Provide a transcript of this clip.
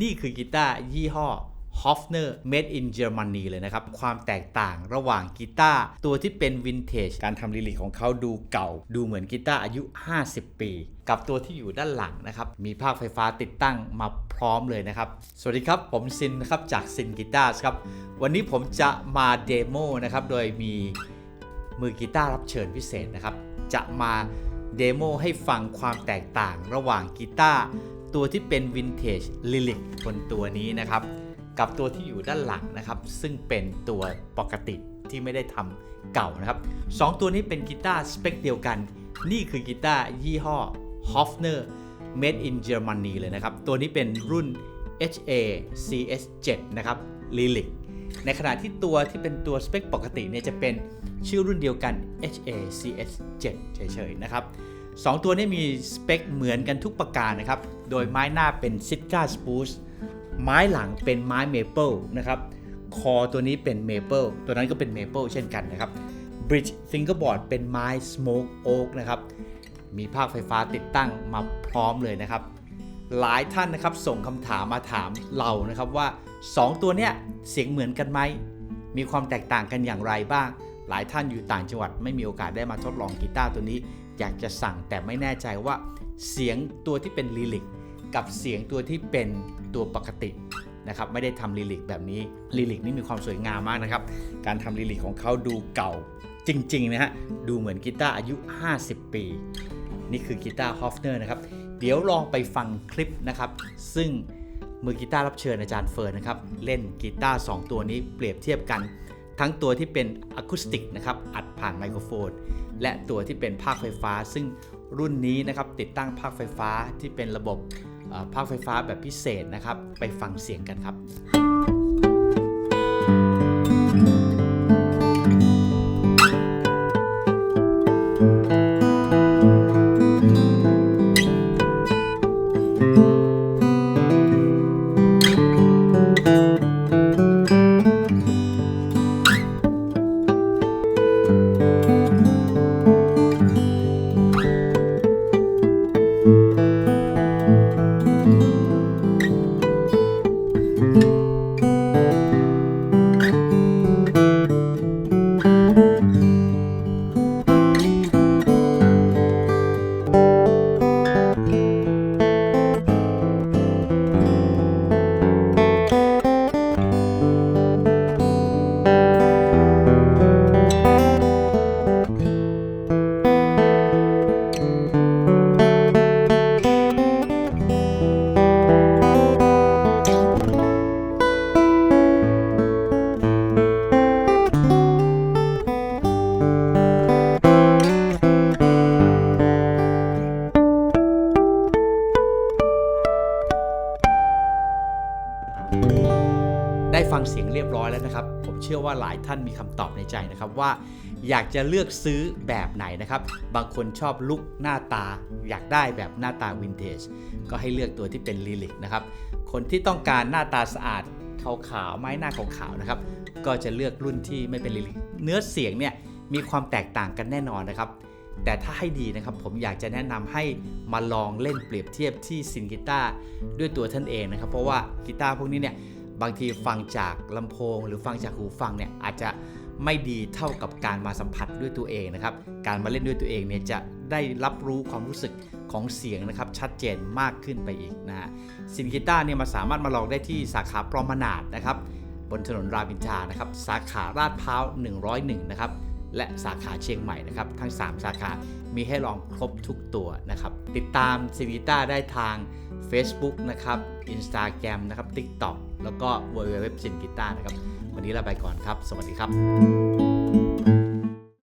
นี่คือกีตาร์ยี่ห้อ Hofner Made in Germany เลยนะครับ ความแตกต่างระหว่างกีตาร์ตัวที่เป็นวินเทจ การทำลิลิกของเขาดูเก่า ดูเหมือนกีตาร์อายุ 50 ปี กับตัวที่อยู่ด้านหลังนะครับ มีภาคไฟฟ้าติดตั้งมาพร้อมเลยนะครับ สวัสดีครับ ผมซินนะครับ จากซินกีตาร์ครับ วันนี้ผมจะมาเดโมนะครับ โดยมีมือกีตาร์รับเชิญพิเศษนะครับ จะมาเดโมให้ฟังความแตกต่างระหว่างกีตาร์ ตัวที่เป็นวินเทจลิลิกบนตัวนี้นะครับ กับตัวที่อยู่ด้านหลังนะครับ ซึ่งเป็นตัวปกติที่ไม่ได้ทำเก่านะครับสองตัวนี้เป็นกีตาร์สเปคเดียวกัน นี่คือกีตาร์ยี่ห้อ Hofner Made in Germany เลยนะครับ ตัวนี้เป็นรุ่น HA CS7 นะครับ Lyric ในขณะที่ตัวที่เป็นตัวสเปคปกติเนี่ยจะเป็นชื่อรุ่นเดียวกัน HA CS7 เฉยๆนะครับ สองตัวนี้มีสเปคเหมือนกันทุกประการนะครับ โดยไม้หน้าเป็น Sitka Spruce ไม้หลังเป็นไม้เมเปิลนะครับ คอตัวนี้เป็นเมเปิลตัวนั้นก็เป็นเมเปิลเช่นกันนะครับ Bridge Fingerboard เป็นไม้ Smoke Oak นะครับ มีภาคไฟฟ้าติดตั้งมาพร้อมเลยนะครับ หลายท่านนะครับส่งคำถามมาถามเรานะครับว่า 2 ตัวเนี้ยเสียงเหมือนกันไหม มีความแตกต่างกันอย่างไรบ้าง หลายท่านอยู่ต่างจังหวัดไม่มีโอกาสได้มาทดลองกีตาร์ตัวนี้ อยากจะสั่งแต่ไม่แน่ใจว่า เสียงตัวที่เป็นลิลิกกับเสียงตัวที่เป็นตัวปกตินะครับไม่ได้ทำลิลิกแบบนี้ลิลิกนี่มีความสวยงามมากนะครับ การทำลิลิกของเขาดูเก่าจริงๆนะฮะดูเหมือนกีตาร์อายุ 50 ปี นี่คือกีตาร์ฮอฟเนอร์นะครับ เดี๋ยวลองไปฟังคลิปนะครับ ซึ่งมือกีตาร์รับเชิญอาจารย์เฟิร์นนะครับ เล่นกีตาร์2ตัวนี้เปรียบเทียบกัน ทั้งตัวที่เป็นอะคูสติกนะครับอัดผ่านไมโครโฟน และตัวที่เป็นภาคไฟฟ้า ซึ่งรุ่นนี้นะครับติดตั้งภาคไฟฟ้าที่เป็นระบบภาคไฟฟ้าแบบพิเศษนะครับ ไปฟังเสียงกันครับ ได้ฟังเสียงเรียบร้อยแล้วนะครับ ผมเชื่อว่าหลายท่านมีคำตอบในใจนะครับว่า อยากจะเลือกซื้อแบบไหนนะครับ บางคนชอบลุกหน้าตา อยากได้แบบหน้าตาวินเทจก็ให้เลือกตัวที่เป็นลิลิกนะครับ คนที่ต้องการหน้าตาสะอาดขาวๆไม้หน้าขาวๆนะครับ ก็จะเลือกรุ่นที่ไม่เป็นลิลิกเนื้อเสียงเนี่ยมีความแตกต่างกันแน่นอนนะครับ แต่ถ้าให้ดีนะครับผมอยากจะแนะนำให้มาลองเล่นเปรียบเทียบที่ซินกีตาร์ด้วยตัวท่านเองนะครับ เพราะว่ากีตาร์พวกนี้เนี่ย บางทีฟังจากลำโพง หรือฟังจากหูฟังเนี่ยอาจจะไม่ดีเท่ากับการมาสัมผัสด้วยตัวเองนะครับ การมาเล่นด้วยตัวเองเนี่ยจะได้รับรู้ความรู้สึกของเสียงนะครับชัดเจนมากขึ้นไปอีกนะฮะซินกีตาร์เนี่ยมาสามารถมาลองได้ที่สาขาปรอมนาดนะครับบนถนนรามอินทรานะครับสาขาลาดพร้าว 101 นะครับ และสาขาเชียงใหม่นะครับ ทั้ง 3 สาขามีให้ลองครบทุกตัวนะครับ ติดตามซินิต้าได้ทาง Facebook นะครับ Instagram นะครับ TikTok แล้วก็ w w w ซินกิต้านะครับ วันนี้ลาไปก่อนครับ สวัสดีครับ